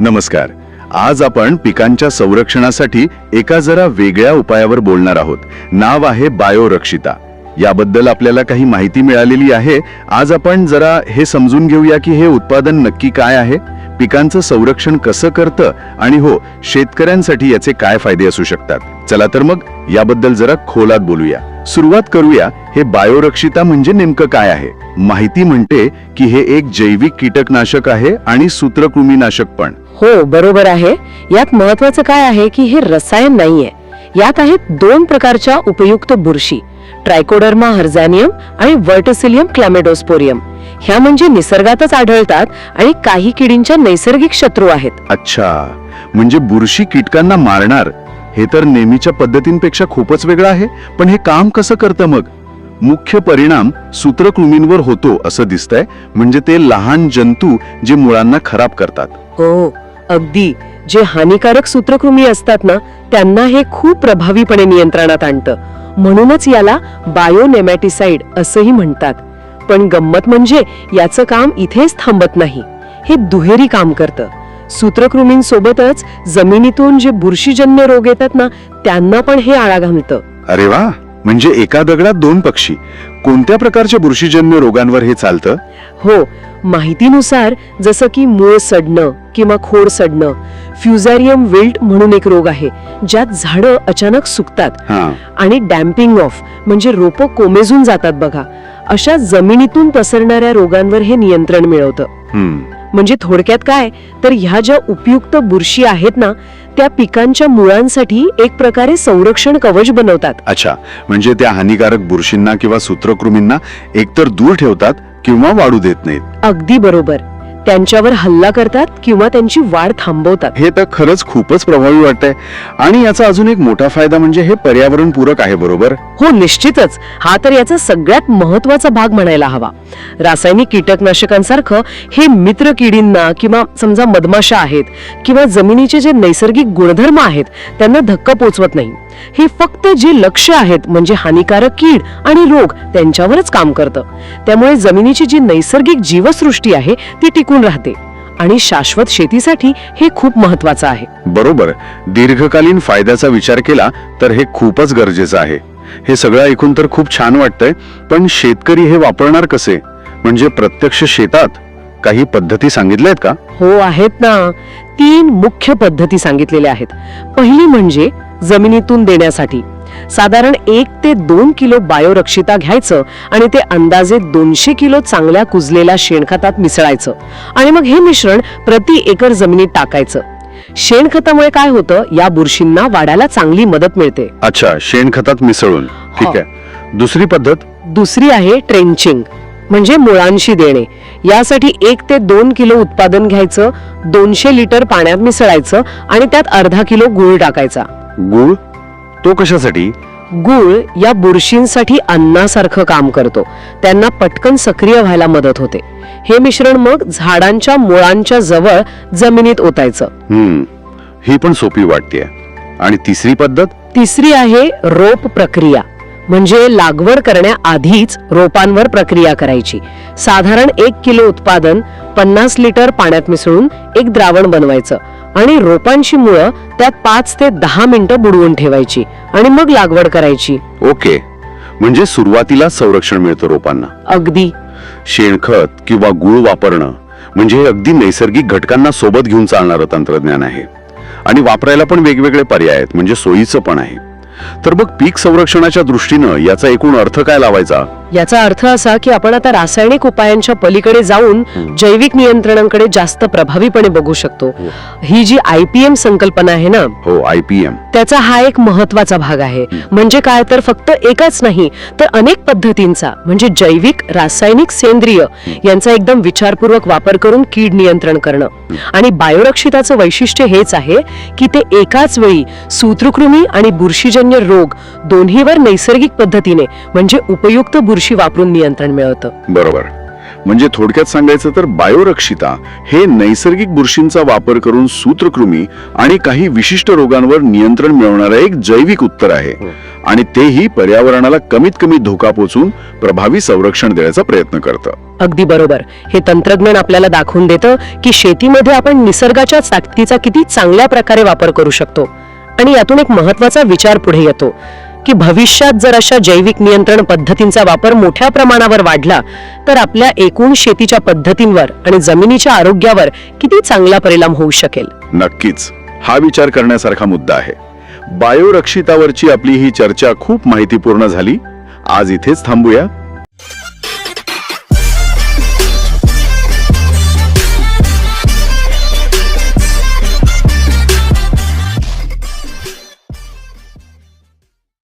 नमस्कार. आज आपण पिकांच्या संरक्षणासाठी एका जरा वेगळ्या उपायावर बोलणार आहोत. नाव आहे बायोरक्षिता. याबद्दल आपल्याला काही माहिती मिळालेली आहे. आज आपण जरा हे समजून घेऊया की हे उत्पादन नक्की काय आहे पिकांचं संरक्षण कसं करतं आणि हो शेतकऱ्यांसाठी याचे काय फायदे असू शकतात. चला तर मग याबद्दल जरा खोलात बोलूया. सुरुवात करूया हे बायोरक्षिता म्हणजे नेमकं काय आहे? माहिती म्हणते की हे एक जैविक कीटकनाशक आहे आणि सूत्रकृमीनाशक पण. हो बरोबर आहे. यात महत्वाचं काय आहे की हे रसायन नाहीये. यात आहेत दोन प्रकारच्या उपयुक्त बुरशी ट्रायकोडर्मा हर्झॅनियम आणि वर्टसिलियम क्लॅमेडोस्पोरियम. ह्या म्हणजे निसर्गातच आढळतात आणि काही किडींच्या नैसर्गिक शत्रू आहेत. अच्छा. म्हणजे बुरशी कीटकांना मारणार हे तर नेहमीच्या पद्धतींपेक्षा खूपच वेगळं आहे. पण हे काम कसं करतं मग? मुख्य परिणाम सूत्रकृमींवर होतो असं दिसतंय. म्हणजे ते लहान जंतू जे मुळांना खराब करतात. हो. अगदी जे हानिकारक सूत्रकृमी असतात ना त्यांना हे खूप प्रभावीपणे नियंत्रणात आणतं. म्हणूनच याला बायोनेमॅटिसाइड असंही म्हणतात. पण गंमत म्हणजे याचं काम इथेच थांबत नाही. हे दुहेरी काम करतं. सूत्रकृमींसोबतच जमिनीतून जे बुरशीजन्य रोग येतात ना त्यांना पण हे आळा घालतं. अरे वा! म्हणजे एका दगडात दोन पक्षी. कोणत्या प्रकारच्या बुरशीजन्य रोगांवर हे चालतं? हो माहितीनुसार जसं की मूळ सडणं किंवा खोड सडणं फ्युझॅरियम विल्ट म्हणून एक रोग आहे ज्यात झाडं अचानक सुकतात. हा. आणि डॅम्पिंग ऑफ म्हणजे रोपं कोमेजून जातात बघा. अशा जमिनीतून पसरणाऱ्या रोगांवर हे नियंत्रण मिळवतं. हम्म. म्हणजे थोडक्यात काय? तर ह्या ज्या उपयुक्त बुरशी आहेत ना त्या पिकांच्या मुळांसाठी एक प्रकारे संरक्षण कवच बनवतात. अच्छा म्हणजे त्या हानिकारक बुरशींना किंवा सूत्रकृमींना एकतर दूर ठेवतात किंवा वाढू देत नाहीत. अगदी बरोबर. त्यांच्यावर हल्ला करतात किंवा त्यांची वाढ थांबवतात. हे तर खरंच खूपच प्रभावी वाटतंय. आणि याचा अजून एक मोठा फायदा म्हणजे हे पर्यावरण पूरक आहे बरोबर? हो निश्चितच. हा तर याचा सगळ्यात महत्त्वाचा भाग म्हणायला हवा. रासायनिक कीटकनाशकांसारखं हे मित्र किडींना किंवा समजा मधमाशा आहेत किंवा जमिनीचे जे नैसर्गिक गुणधर्म आहेत त्यांना धक्का पोचवत नाही. हे फक्त जे लक्ष आहेत म्हणजे हानिकारक कीड आणि रोग त्यांच्यावरच काम करतं. त्यामुळे जमिनीची जी नैसर्गिक जीवसृष्टी आहे ती टिकून राहते आणि शाश्वत शेतीसाठी हे खूप महत्वाचं आहे. बरोबर. दीर्घकालीन फायद्याचा विचार केला तर हे खूपच गरजेचं आहे. हे सगळं ऐकून तर खूप छान वाटतंय पण शेतकरी हे वापरणार कसे? म्हणजे प्रत्यक्ष शेतात? काही पद्धती सांगितल्या आहेत का? हो आहेत ना. तीन मुख्य पद्धती सांगितलेल्या आहेत. पहिली म्हणजे जमिनीतून देण्यासाठी. साधारण एक ते दोन किलो बायोरक्षिता घ्यायचं आणि ते अंदाजे दोनशे किलो चांगल्या कुजलेल्या शेणखतात मिसळायचं. आणि मग हे मिश्रण प्रति एकर जमिनीत टाकायचं. शेणखतामुळे काय होतं? या बुरशींना वाढायला चांगली मदत मिळते. अच्छा शेणखतात मिसळून. ठीक हो. आहे. दुसरी पद्धत? दुसरी आहे ट्रेंचिंग म्हणजे मुळांशी देणे. यासाठी एक ते दोन किलो उत्पादन घ्यायचं दोनशे लिटर पाण्यात मिसळायचं आणि त्यात अर्धा किलो गुळ टाकायचा. गुळ? तो कशासाठी? गुळ या बुरशींसाठी अन्नासारखं काम करतो. त्यांना पटकन सक्रिय व्हायला मदत होते. हे मिश्रण मग झाडांच्या मुळांच्या जवळ जमिनीत ओतायचं. हम्म. ही पण सोपी वाटतेय. आणि तिसरी पद्धत? तिसरी आहे रोप प्रक्रिया. म्हणजे लागवड करण्याआधीच रोपांवर प्रक्रिया करायची. साधारण एक किलो उत्पादन पन्नास लिटर पाण्यात मिसळून एक द्रावण बनवायचं. आणि रोपांची मुळं त्यात पाच ते दहा मिनिटं बुडवून ठेवायची आणि मग लागवड करायची. ओके. म्हणजे सुरुवातीला संरक्षण मिळतं रोपांना. अगदी. शेणखत किंवा गुळ वापरणं म्हणजे हे अगदी नैसर्गिक घटकांना सोबत घेऊन चालणारं तंत्रज्ञान आहे. आणि वापरायला पण वेगवेगळे पर्याय आहेत म्हणजे सोयीचं पण आहे. तर मग पीक संरक्षणाच्या दृष्टीनं याचा एकूण अर्थ काय लावायचा? याचा अर्थ असा की आपण आता रासायनिक उपायांच्या पलीकडे जाऊन जैविक नियंत्रणांकडे जास्त प्रभावीपणे बघू शकतो. ही जी आय पी एम संकल्पना आहे ना हो आय पी एम. त्याचा हा एक महत्त्वाचा भाग आहे. म्हणजे काय तर फक्त एकच नाही तर अनेक पद्धतींचा म्हणजे जैविक रासायनिक सेंद्रिय यांचा एकदम विचारपूर्वक वापर करून कीड नियंत्रण करणं. आणि बायोरक्षिताचं वैशिष्ट्य हेच आहे की ते एकाच वेळी सूत्रकृमी आणि बुरशीजन्य रोग दोन्हीवर नैसर्गिक पद्धतीने म्हणजे उपयुक्त बुरशी वापरून नियंत्रण मिळवतं. बरोबर. म्हणजे थोडक्यात सांगायचं तर बायोरक्षिता हे नैसर्गिक बुरशींचा वापर करून सूत्रकृमी आणि काही विशिष्ट रोगांवर नियंत्रण मिळवणारं एक जैविक उत्तर आहे. आणि तेही पर्यावरणाला कमीत कमी धोका पोचून प्रभावी संरक्षण देण्याचा प्रयत्न करतं. अगदी बरोबर. हे तंत्रज्ञान आपल्याला दाखवून देतं की शेतीमध्ये आपण निसर्गाच्या ताकदीचा किती चांगल्या प्रकारे वापर करू शकतो. आणि यातून एक महत्त्वाचा विचार पुढे येतो. की भविष्यात जर अशा जैविक नियंत्रण पद्धतींचा वापर मोठ्या प्रमाणावर वाढला तर आपल्या एकूण शेतीच्या पद्धतींवर आणि जमिनीच्या आरोग्यावर किती चांगला परिणाम होऊ शकेल? नक्कीच. हा विचार करण्यासारखा मुद्दा आहे. बायोरक्षितावरची आपली ही चर्चा खूप माहितीपूर्ण झाली. आज इथेच थांबूया.